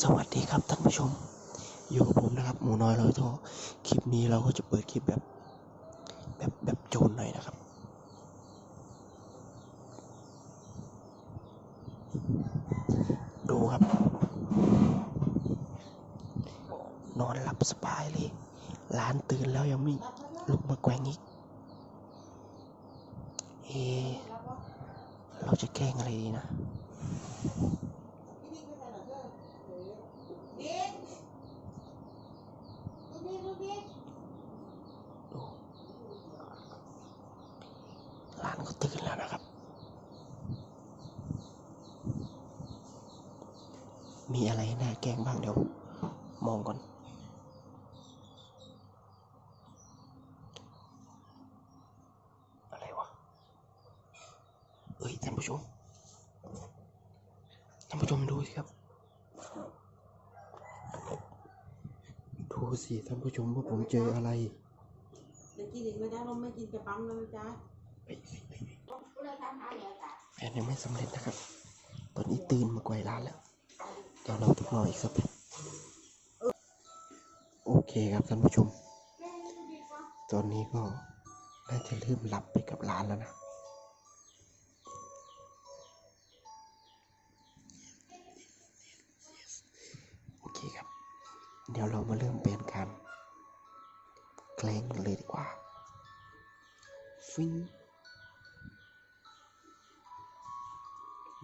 สวัสดีครับท่านผู้ชม อยู่กับผมนะครับ หมูน้อยร้อยโทคลิปนี้เราก็จะเปิดคลิปแบบ แบบแบบโจรหน่อยนะครับ ดูครับ นอนหลับสบายเลยหลานตื่นแล้วยังไม่ลุกมาแกว่งอีก เอ เราจะแกล้งอะไรดีนะ ดูหลานก็ตื่นแล้วนะครับ มีอะไรน่าแกล้งบ้างเดี๋ยว มองก่อน อะไรวะ เอ้ยท่านผู้ชม ท่านผู้ชมดูสิครับ ดูสิท่านผู้ชมว่าผมเจออะไรเดี๋ยวกินอีกนะจ๊ะนมไม่กินจะปั๊มแล้วนะจ๊ะเฮ้ยเฮ้ยเฮ้ยแผนยังไม่สำเร็จนะครับ ตอนนี้ตื่นมาไกวร้านแล้ว เดี๋ยวเราต้องรออีกสักแป๊บโอเคครับท่านผู้ชม ตอนนี้ก็น่าจะเริ่มหลับไปกับร้านแล้วนะ โอเคครับ เดี๋ยวเรามาเริ่มเปลี่ยนการแกล้งเลยดีกว่า ฟิง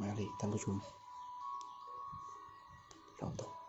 มาเลยท่านผู้ชม เร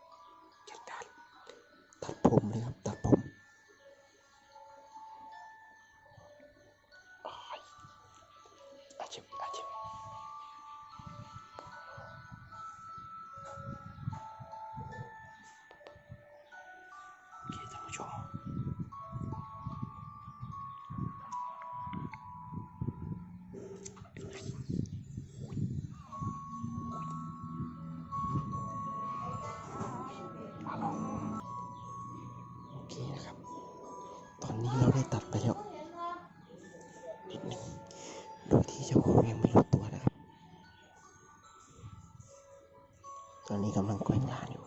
ตอนนี้กำลังแกว่งงานอยู่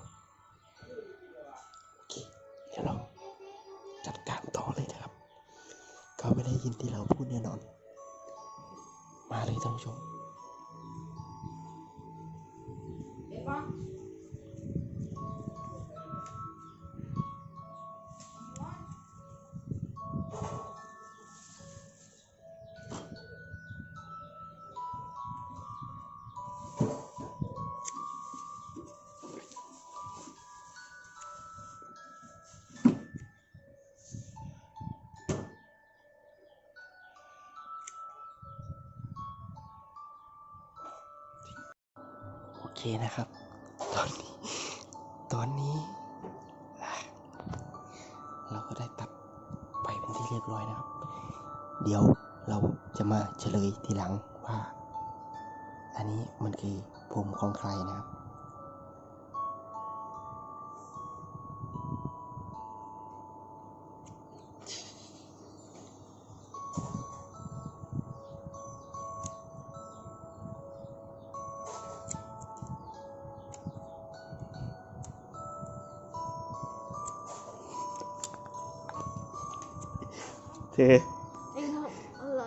โอเคเดี๋ยวเราจัดการต่อเลยนะครับ เขาไม่ได้ยินที่เราพูดแน่นอน มาเลยท่านผู้ชม เคนะครับ ตอนนี้ ตอนนี้ เราก็ได้ตัดไปเป็นที่เรียบร้อยนะครับ เดี๋ยวเราจะมาเฉลยทีหลังว่า อันนี้มันคือผมของใครนะครับ เธอไอ้ทำอะไร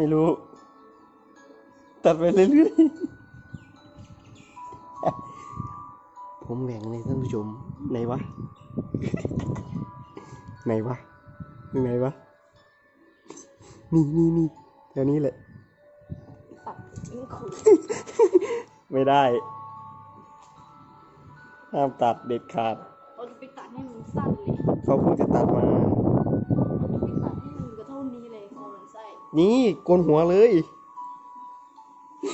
ไม่รู้ ตัดไปเรื่อยๆ ผมแหว่งเลยท่านผู้ชมไหนวะ ไหนวะยังไงวะ นี่นี่นี่แถวนี้แหละตัดยิ่งขุดไม่ได้ ห้ามตัดเด็ดขาด เราจะไปตัดให้มันสั้นเลย เขาเพิ่งจะตัดมา นี่โกนหัวเลยไ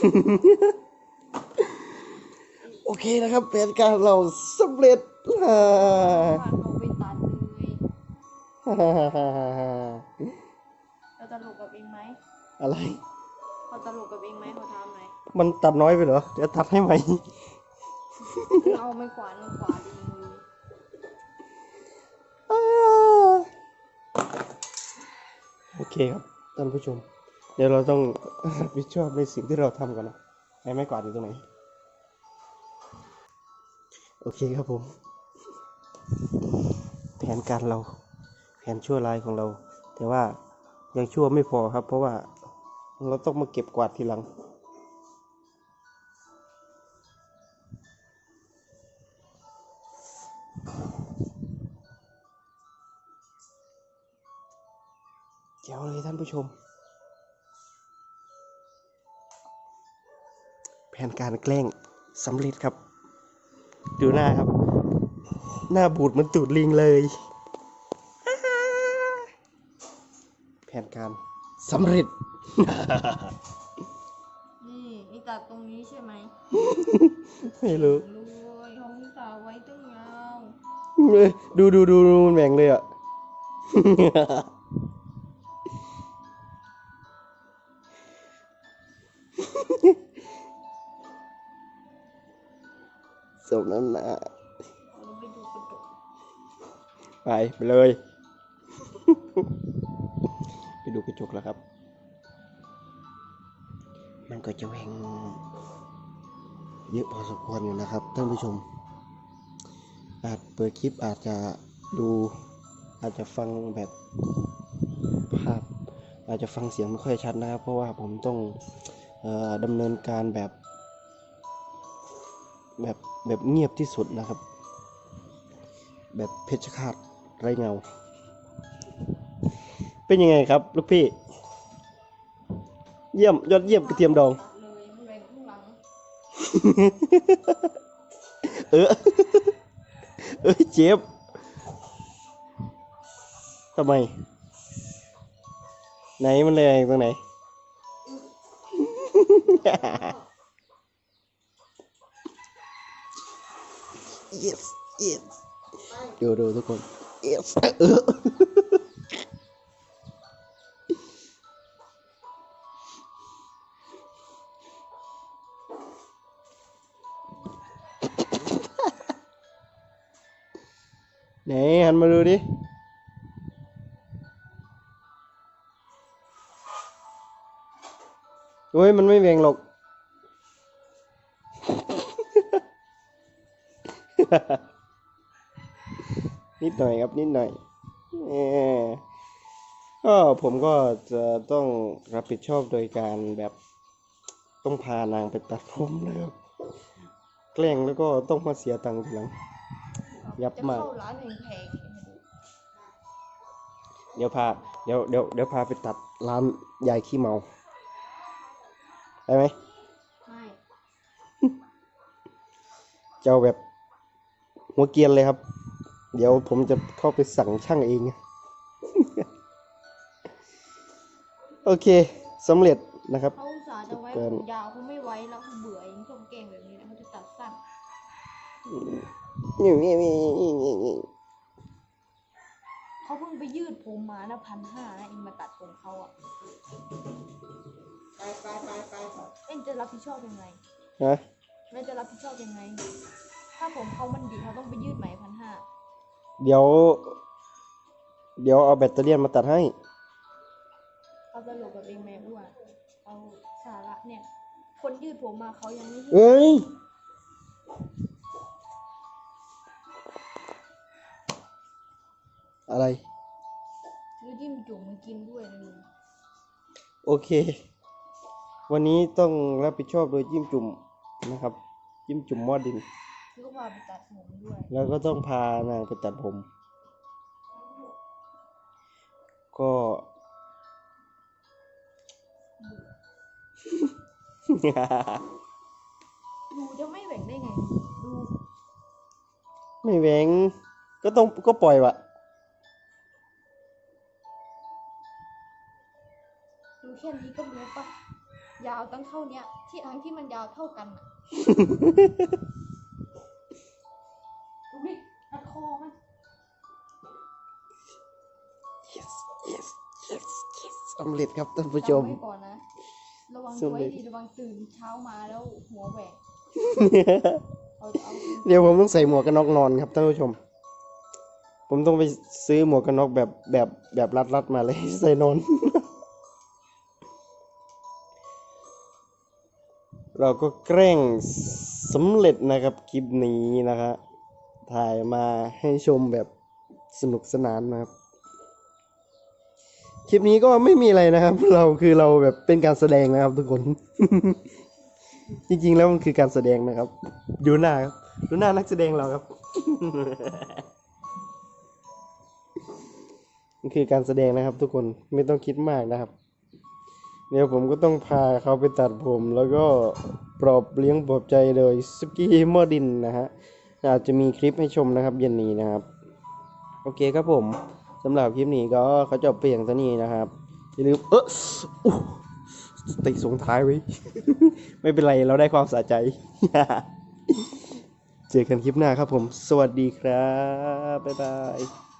โอเคนะครับแผนการเราสำเร็จฮ่าผ่านเอาไปตัดเลยฮ่าฮ่าฮ่าฮ่าฮ่าเราตลกกับเองไหมอะไร เขาตลกกับเองไหมเขาทำไหมมันตัดน้อยไปเหรอ เดี๋ยวตัดให้ไหมเอาไม่ขวานขวานดีมืออ่าโอเคครับ ท่านผู้ชม เดี๋ยวเราต้องรับผิดชอบในสิ่งที่เราทำกันนะไอ้ไม้กวาดอยู่ตรงไหน โอเคครับผม แผนการเรา แผนชั่วร้ายของเรา แต่ว่ายังชั่วไม่พอครับ เพราะว่าเราต้องมาเก็บกวาดทีหลัง ผู้ชม แผนการแกล้งสำเร็จครับ ดูหน้าครับ หน้าบูดเหมันตูดลิงเลย แผนการสำเร็จ นี่นี่ตัดตรงนี้ใช่ไหมไม่รู้รวยเขาอุตส่าห์ไว้ตั้งยาวเอ้ยดูดูดูดูมันแหว่งเลยอะ สมน้ำหน้าไปดูกระไปเลย ไปดูกระจกแล้วครับ มันก็จะแหวงเยอะพอสมควรอยู่นะครับท่านผู้ชม อาจเปิดคลิปอาจจะดูอาจจะฟังแบบภาพ อาจจะฟังเสียงไม่ค่อยชัดนะครับ เพราะว่าผมต้อง ดำเนินการแบบแบบแบบเงียบที่สุดนะครับ แบบเพชรฆาตไรเงา เป็นยังไงครับลูกพี่ เยี่ยมยอดเยี่ยมกระเทียมดองตัดเลยมันแหว่งข้างหลังเออเอ้ยเจ็บทำไม ไหนมันแรงตรงไหน yes yes ดูดูทุกคน yes เออไห นหันมาดูดิโอ้ย มันไม่แหวงหรอก นิดหน่อยครับ นิดหน่อยเออก็ผมก็จะต้องรับผิดชอบโดยการแบบต้องพานางไปตัดผมนะครับแกล้งแล้วก็ต้องมาเสียตังค์ทีหลัง ยับจะมาก เข้าร้านแพงๆเนี่ยให้ดูเดี๋ยวพา เดี๋ยวเดี๋ยวเดี๋ยวพาไปตัดร้านยายขี้เมา ได้ไหมไม่จะเอาแบบหัวเกรียนเลยครับ เดี๋ยวผมจะเข้าไปสั่งช่างเอง โอเคสำเร็จนะครับเขาอุตส่าห์จะไว้เกิผนมยาวเขาไม่ไว้แล้วเขาเบื่อเองชมเก่งแบบนี้นะเขาจะตัดสั้นนี่นี่นี่นี่นี่นี่ เขาเพิ่งไปยืดผมมานะพันห้านะเองมาตัดผมเขาอะไปไปไปไปเองจะรับผิดชอบยังไงฮะแม่จะรับผิดชอบยังไง ถ้าผมเขามันดีเขาต้องไปยืดไหมพันห้าเดี๋ยว เดี๋ยวเอาแบตเตอรี่ยนมาตัดให้เขาตลกกับเองแม่อ้วนเอาสาระเนี่ย คนยืดผมมาเขายังไม่ยืดเอ้ย อะไรซื้อจิ้มจุ่มมากินด้วยนะลุงโอเค วันนี้ต้องรับผิดชอบโดยจิ้มจุ่มนะครับ จิ้มจุ่มหม้อดิน ซื้อว่าไปตัดผมด้วย แล้วก็ต้องพานางไปตัดผม ก็ ดูจะไม่แบ่งได้ไง ดู ไม่แหวงก็ต้องก็ปล่อยวะ เท่าเนี้ย ที่ทั้งที่มันยาวเท่ากันอะดูดิมัคอเล็ตครับท่านผู้ชมก่อนนะ ระวังไว้ดีระวังตื่นเช้ามาแล้วหัวแหวกเดี๋ยวผมต้องใส่หมวกกันน็อกนอนครับท่านผู้ชม ผมต้องไปซื้อหมวกกันน็อกแบบแบบแบบรัดรัดมาเลย ใส่นอน เราก็แกล้งสำเร็จนะครับคลิปนี้นะฮะถ่ายมาให้ชมแบบสนุกสนานนะครับ คลิปนี้ก็ไม่มีอะไรนะครับ เราคือเราแบบเป็นการแสดงนะครับทุกคน จริงๆแล้วมันคือการแสดงนะครับ ดูหน้าครับ ดูหน้านักแสดงเราครับมันคือการแสดงนะครับ ทุกคนไม่ต้องคิดมากนะครับ เดี๋ยวผมก็ต้องพาเขาไปตัดผม แล้วก็ปลอบเลี้ยงปลอบใจโดยสกี้มอดินนะฮะอาจจะมีคลิปให้ชมนะครับเย็นนี้นะครับ โอเคครับผมสำหรับคลิปนี้ก็เขาจบเพียงเท่านี้นะครับอย่าลืมเออติดส่งท้ายไว้ ไม่เป็นไรเราได้ความสะใจ เจอกันคลิปหน้าครับผม สวัสดีครับ บ๊ายบาย